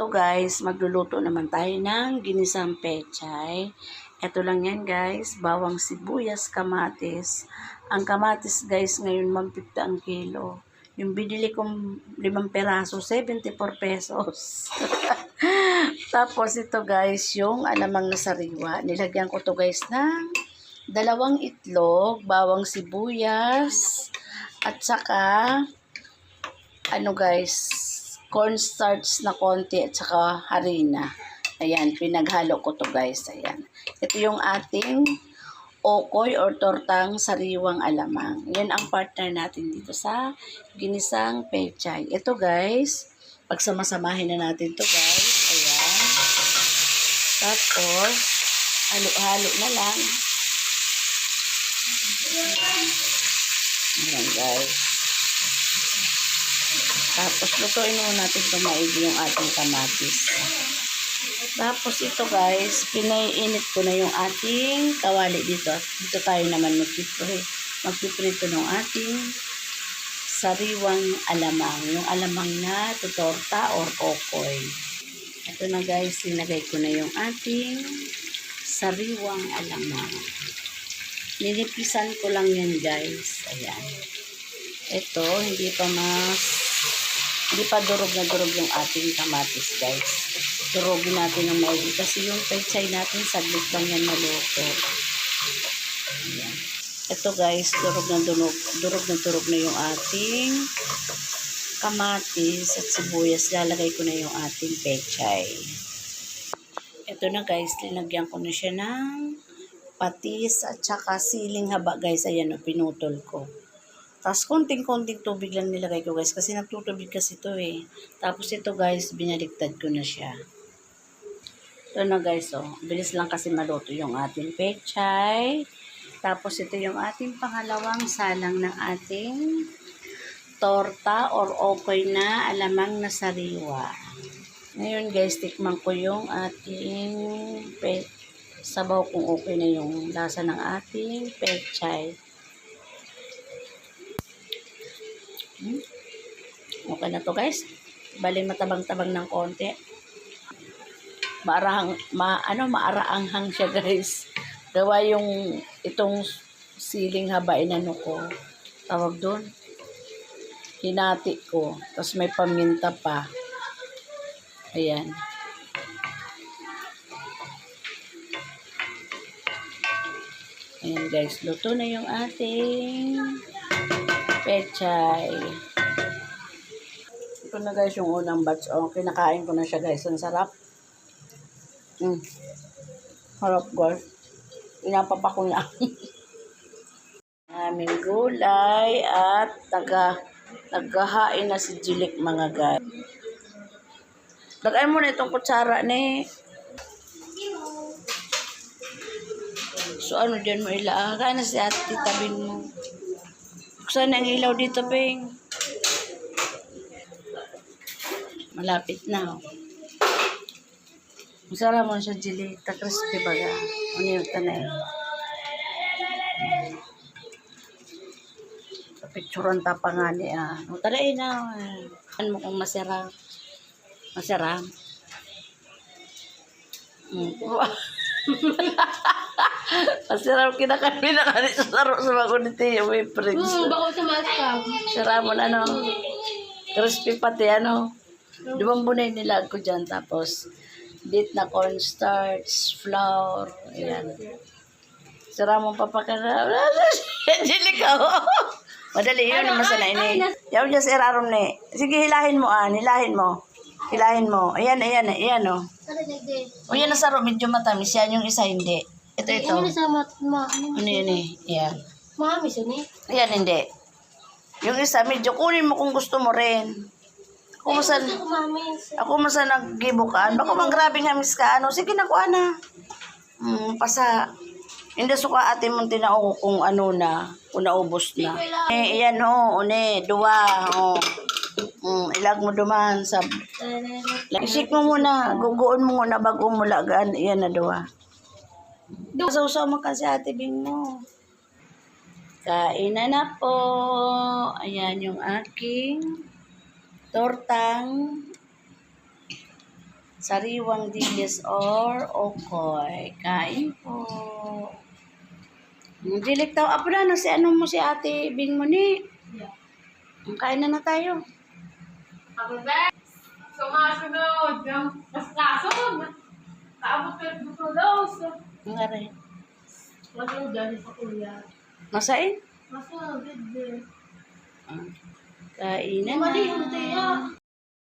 Ito guys, magluluto naman tayo ng ginisang pechay. Ito lang yan guys, bawang sibuyas, kamatis. Ang kamatis guys ngayon 150 ang kilo. Yung binili kong limang peraso, 74 pesos. Tapos ito guys, yung alamang na sariwa. Nilagyan ko to guys ng dalawang itlog, bawang sibuyas, at saka ano guys, cornstarch na konti at saka harina. Ayan, pinaghalo ko to guys. Ayan. Ito yung ating okoy or tortang sariwang alamang. Yan ang partner natin dito sa ginisang pechay. Ito guys, pagsamasamahin na natin to guys. Ayan. Tapos, halo-halo na lang. Ayan guys. Tapos, lutuin muna natin ito maigi yung ating kamatis. Tapos, ito guys, pinaiinit ko na yung ating kawali dito. Dito tayo naman magpiprito, magpiprito ng ating sariwang alamang. Yung alamang na tutorta or kokoy. Ito na guys, sinagay ko na yung ating sariwang alamang. Ninipisan ko lang yan guys. Ayan. Ito, hindi pa mas hindi pa durog na durog yung ating kamatis, guys. Durogin natin ng maigi kasi yung pechay natin saglit lang yan maluto. Ito guys, durog na durog, durog na durog na yung ating kamatis at sibuyas. Lalagay ko na yung ating pechay. Ito na guys, linagyan ko na siya ng patis at saka siling haba guys. Ayan o, pinutol ko. Tapos konting-konting tubig lang nilagay ko guys kasi nagtutubig kasi ito eh. Tapos ito guys, binaliktad ko na siya. Ito na guys oh, bilis lang kasi maluto yung ating pechay. Tapos ito yung ating pangalawang salang ng ating torta or okoy na alamang na sariwa. Ngayon guys, tikman ko yung ating pe sabaw kung okay na yung lasa ng ating pechay. Hmm? Okay na to guys. Bali matabang-tabang ng konti. Maarahang, ma, ano, maaraanghang siya guys. Gawa yung itong siling haba inano ko. Tawag doon. Hinati ko. Tapos may paminta pa. Ayan. Ayan guys. Luto na yung ating pechay. Ito na guys yung unang batch. Oh, kinakain ko na siya guys. Ang sarap. Mm. Harap guys. Inapapa ko na. Aming gulay at taga naghahain na si Jilik mga guys. Lagay mo na itong kutsara ni. So ano dyan mo ila? Kaya na si ate tabin mo. Saan ang ilaw dito, Ping? Malapit na, oh. Masarap mo siya, Jilly. Ta-crispy baga. Ano yung tanay? Sa picturean ta pa nga ni, ah. O, taray na. Ano mo kung masarap? Masarap? Mm. Masarap kinakain na kanit sa laro sa mga kuniti yung may fridge. Hmm, bako sa maskab. Sira mo na, no? Crispy pati, ano? Limang bunay nila ko dyan. Tapos, bit na cornstarch, flour, ayan. Sira mo pa pa ka na. Jili ka, oh. Madali yun, naman sa naini. Yaw dyan sa ni. Sige, hilahin mo, ah. Hilahin mo. Hilahin mo. Ayan, ayan, ayan, oh. O yan nasa ro, medyo matamis. Yan yung isa, hindi. Ito, ito. Ano sa mat, ma, ano? Ano yun eh? Yan. Mami, suni. Ayan, hindi. Yung isa, medyo kunin mo kung gusto mo rin. Ako, mami. ako masan naggibukaan, baka mang grabing hamis ka, ano, sige na kuha na. Hmm, pasa. Hindi suka ate mong tinao kung ano na, kung naubos na. Eh, iyan ho, une, duwa, ho. Hmm, ilag mo duman sa... Isik mo muna, guguon mo muna bago mo lagaan, iyan na duwa. Sausaw mo kasi ate Bing mo. Kain na na po. Ayan yung aking tortang sariwang dilis or okoy. Kain po. Dilik daw, apo na, si ano mo si ate Bing mo ni. Yeah. Kain na na tayo. Ako ba? Sumasunod. Mas kasunod. Kaabot ka daw. So, Ang aray. Wala dyan sa kuya. Masain? Masunod, hindi. Kain na Mali, hindi ah.